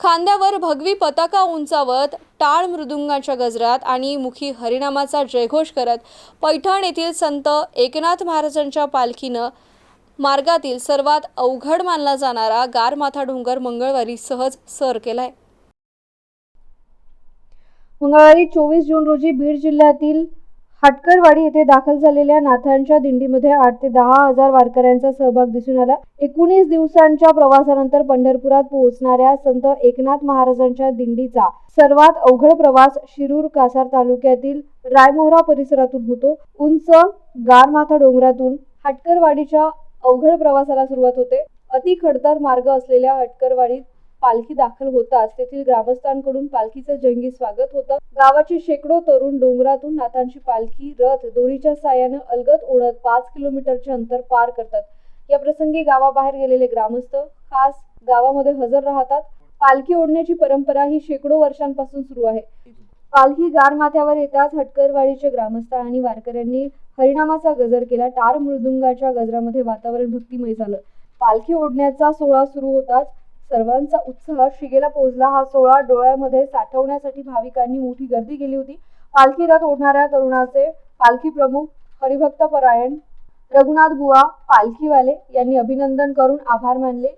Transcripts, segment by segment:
खांद्यावर भगवी पताका उंचावत टाळ मृदुंगाच्या गजरात आणि मुखी हरिनामाचा जयघोष करत पैठण येथील संत एकनाथ महाराजांच्या पालखीनं मार्गातील सर्वात अवघड मानला जाणारा गारमाथा डोंगर मंगळवारी सहज सर केलाय. मंगळवारी चोवीस जून रोजी बीड जिल्ह्यातील हाटकरवाडी येथे दाखल झालेल्या नाथांच्या दिंडीमध्ये आठ ते दहा हजार वारकऱ्यांचा सहभाग दिसून आला. एकोणीस दिवसांच्या प्रवासानंतर पंढरपुरात पोहोचणाऱ्या संत एकनाथ महाराजांच्या दिंडीचा सर्वात अवघड प्रवास शिरूर कासार तालुक्यातील रायमोहरा परिसरातून होतो. उंच गारमाथा डोंगरातून हाटकरवाडीच्या अवघड प्रवासाला सुरुवात होते. अति खडतर मार्ग असलेल्या हटकरवाडीत पालखी दाखल होताच तेथील ग्रामस्थांकडून पालखीचं जंगी स्वागत होतं. गावाचे शेकडो तरुण डोंगरातून नाथांची पालखी रथ दोरीच्या साह्यानं अलगद ओढत पाच किलोमीटरचे अंतर पार करतात. या प्रसंगी गावाबाहेर गेलेले ग्रामस्थ खास गावामध्ये हजर राहतात. पालखी ओढण्याची परंपरा ही शेकडो वर्षांपासून सुरू आहे. पालखी गारमाथ्यावर येताच हटकरवाडीचे ग्रामस्थ आणि वारकऱ्यांनी हरिणामाचा गजर केला. टार मृदुंगाच्या गजरामध्ये वातावरण भक्तिमय झालं. पालखी ओढण्याचा सोहळा सुरू होताच सर्वांचा उत्साह शिगेला पोहोचला. हा सोहळा डोळ्यामध्ये साठवण्यासाठी भाविकांनी मोठी गर्दी केली होती. पालखी रथ ओढणाऱ्या तरुणाचे पालखी प्रमुख हरिभक्त परायण रघुनाथ बुवा पालखीवाले यांनी अभिनंदन करून आभार मानले.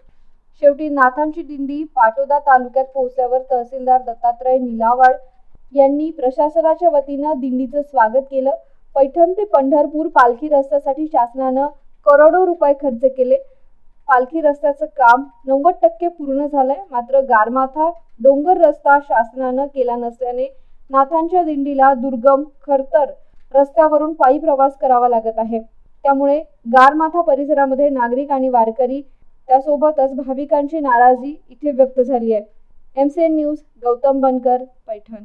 शेवटी नाथांची दिंडी पाटोदा तालुक्यात पोहोचल्यावर तहसीलदार दत्तात्रय निलावाड यांनी प्रशासनाच्या वतीनं दिंडीचं स्वागत केलं. पैठण ते पंढरपूर पालखी रस्त्यासाठी शासनानं करोडो रुपये खर्च केले. पालखी रस्त्याचं काम नव्वद टक्के पूर्ण झालंय. मात्र गारमाथा डोंगर रस्ता शासनानं केला नसल्याने नाथांच्या दिंडीला दुर्गम खरतर रस्त्यावरून पायी प्रवास करावा लागत आहे. त्यामुळे गारमाथा परिसरामध्ये नागरिक आणि वारकरी त्यासोबतच भाविकांची नाराजी इथे व्यक्त झाली आहे. M C N news Gautam Bankar Paithan.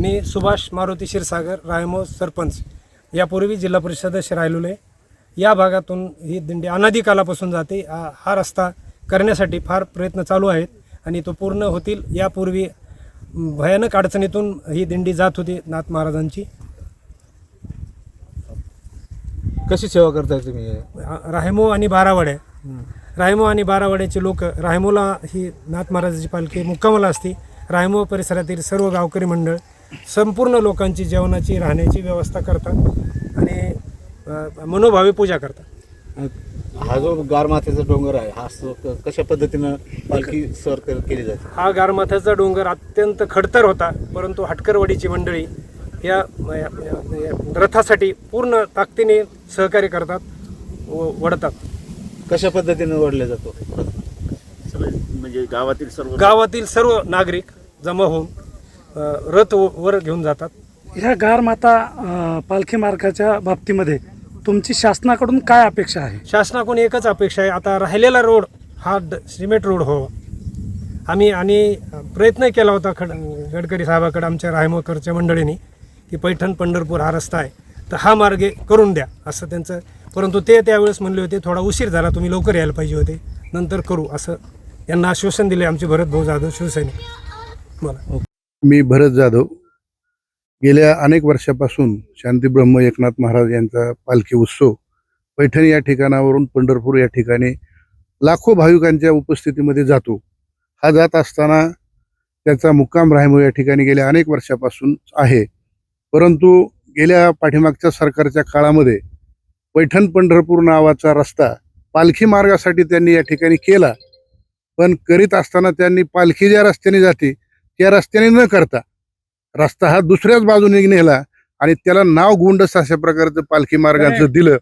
मी सुभाष मारुती क्षीरसागर रायमो सरपंच. यापूर्वी जिल्हा परिषद सदस्य राहिलेलो आहे या भागातून ही दिंडी अनादी कालापासून जाते हा रस्ता करण्यासाठी फार प्रयत्न चालू आहेत आणि तो पूर्ण होतील यापूर्वी भयानक अडचणीतून ही दिंडी जात होती नाथ महाराजांची. कशी सेवा करताय तुम्ही? राहेमो आणि बारावाड्या राहेमो आणि बारावाड्याचे लोक राहेमोला ही नाथ महाराजाची पालखी मुक्कामाला असते. राहेमो परिसरातील सर्व गावकरी मंडळ संपूर्ण लोकांची जेवणाची राहण्याची व्यवस्था करतात. आणि मनोभावे पूजा करतात. हा जो गारमाथ्याचा डोंगर आहे हा कशा पद्धतीनं पालखी सर केली जाते? हा गारमाथ्याचा डोंगर अत्यंत खडतर होता परंतु हटकरवाडीची मंडळी या रथासाठी पूर्ण ताकदीने सहकार्य करतात व वडतात. कशा पद्धतीनं ओढला जातो? सगळे म्हणजे गावातील सर्व गावातील सर्व नागरिक जमा होऊन रथ वर घेऊन जातात. ह्या गार माता अ, पालखी मार्गाच्या बाबतीमध्ये तुमची शासनाकडून काय अपेक्षा आहे? शासनाकडून एकच अपेक्षा आहे. आता राहिलेला रोड हा ड सिमेंट रोड व्हावा आम्ही आणि प्रयत्न केला होता खड गडकरी साहेबाकडे आमच्या रायमोकरच्या मंडळींनी की पैठण पंढरपूर हा रस्ता आहे. तर हा मार्ग करून द्या असं त्यांचं परंतु ते त्यावेळेस म्हणले होते थोडा उशीर झाला तुम्ही लवकर यायला पाहिजे होते. नंतर करू असं यांना आश्वासन दिले आमचे भरत भाऊ जाधव शिवसैनिक. बोला मी भरत जाधव. गेल्या अनेक वर्षापासून शांतीब्रह्म एकनाथ महाराज यांचा पालखी उत्सव पैठण या ठिकाणावरून पंढरपूर या ठिकाणी लाखो भाविकांच्या उपस्थितीमध्ये जातो. हा जात असताना त्याचा मुक्काम राहिमो या ठिकाणी गेल्या अनेक वर्षापासून आहे. परंतु गेल्या पाठीमागच्या सरकारच्या काळामध्ये पैठण पंढरपूर नावाचा रस्ता पालखी मार्गासाठी त्यांनी या ठिकाणी केला. पण करीत असताना त्यांनी पालखी ज्या रस्त्याने जाते त्या रस्त्याने न करता रस्ता हा दुसऱ्याच बाजूने नेला आणि त्याला नाव गुंडस अशा प्रकारचं पालखी मार्गाचं दिलं.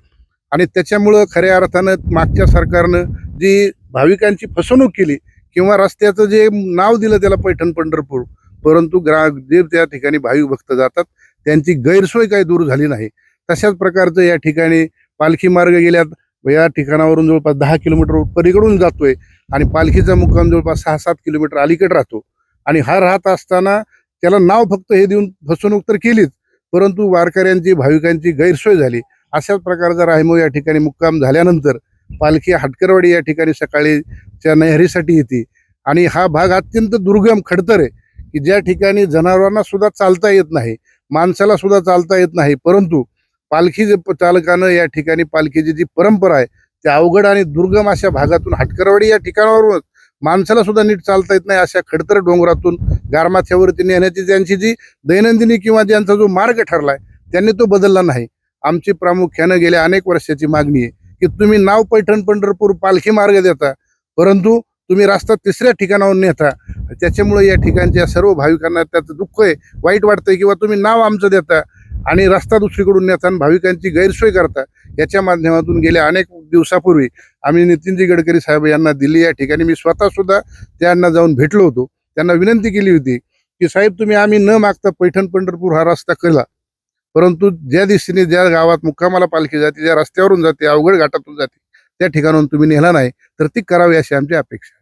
आणि त्याच्यामुळं खऱ्या अर्थानं मागच्या सरकारनं जी भाविकांची फसवणूक केली किंवा रस्त्याचं जे नाव दिलं त्याला पैठण पंढरपूर परंतु ग्रा जे त्या ठिकाणी भाविक भक्त जातात त्यांची गैरसोय काही दूर झाली नाही. तशाच प्रकारचं या ठिकाणी पालखी मार्ग गेल्यात या ठिकाणावरून जवळपास दहा किलोमीटर पलीकडून जातोय आणि पालखीचा मुक्काम जवळपास सहा सात किलोमीटर अलीकडे राहतो. आणि हा राहत असताना त्याला नाव फक्त हे देऊन फसवणूक तर केलीच परंतु वारकऱ्यांची भाविकांची गैरसोय झाली. अशाच प्रकारचा राहिमो या ठिकाणी मुक्काम झाल्यानंतर पालखी हाटकरवाडी या ठिकाणी सकाळीच्या नैहरीसाठी नहरीसाठी येते. आणि हा भाग अत्यंत दुर्गम खडतर आहे की ज्या ठिकाणी जनावरांना सुद्धा चालता येत नाही माणसाला सुद्धा चालता येत नाही परंतु पालखी जे चालकानं या ठिकाणी पालखीची जी परंपरा आहे त्या अवघड आणि दुर्गम अशा भागातून हाटकरवाडी या ठिकाणावरूनच माणसाला सुद्धा नीट चालता येत नाही अशा खडतर डोंगरातून गारमाथ्यावरती नेण्याची त्यांची जी दैनंदिनी किंवा ज्यांचा जो मार्ग ठरलाय त्यांनी तो बदलला नाही. आमची प्रामुख्यानं गेल्या अनेक वर्षाची मागणी आहे की तुम्ही नाव पैठण पंढरपूर पालखी मार्ग देता परंतु तुम्ही रस्ता तिसऱ्या ठिकाणावर नेता. त्याच्यामुळे या ठिकाणच्या सर्व भाविकांना त्याचं दुःख आहे वाईट वाटतंय किंवा तुम्ही नाव आमचं देता आणि रस्ता दुसरीकडून नेता आणि भाविकांची गैरसोय करता. याच्या माध्यमातून गेल्या अनेक दिवसापूर्वी आम्ही नितीनजी गडकरी साहेब यांना दिल्ली या ठिकाणी मी स्वतः सुद्धा त्यांना जाऊन भेटलो होतो. त्यांना विनंती केली होती की साहेब तुम्ही आम्ही न मागता पैठण पंढरपूर हा रस्ता केला. परंतु ज्या दिशेने ज्या गावात मुक्कामाला पालखी जाते ज्या रस्त्यावरून जाते अवघड घाटातून जाते त्या ठिकाणाहून तुम्ही नेला नाही तर ती करावी अशी आमची अपेक्षा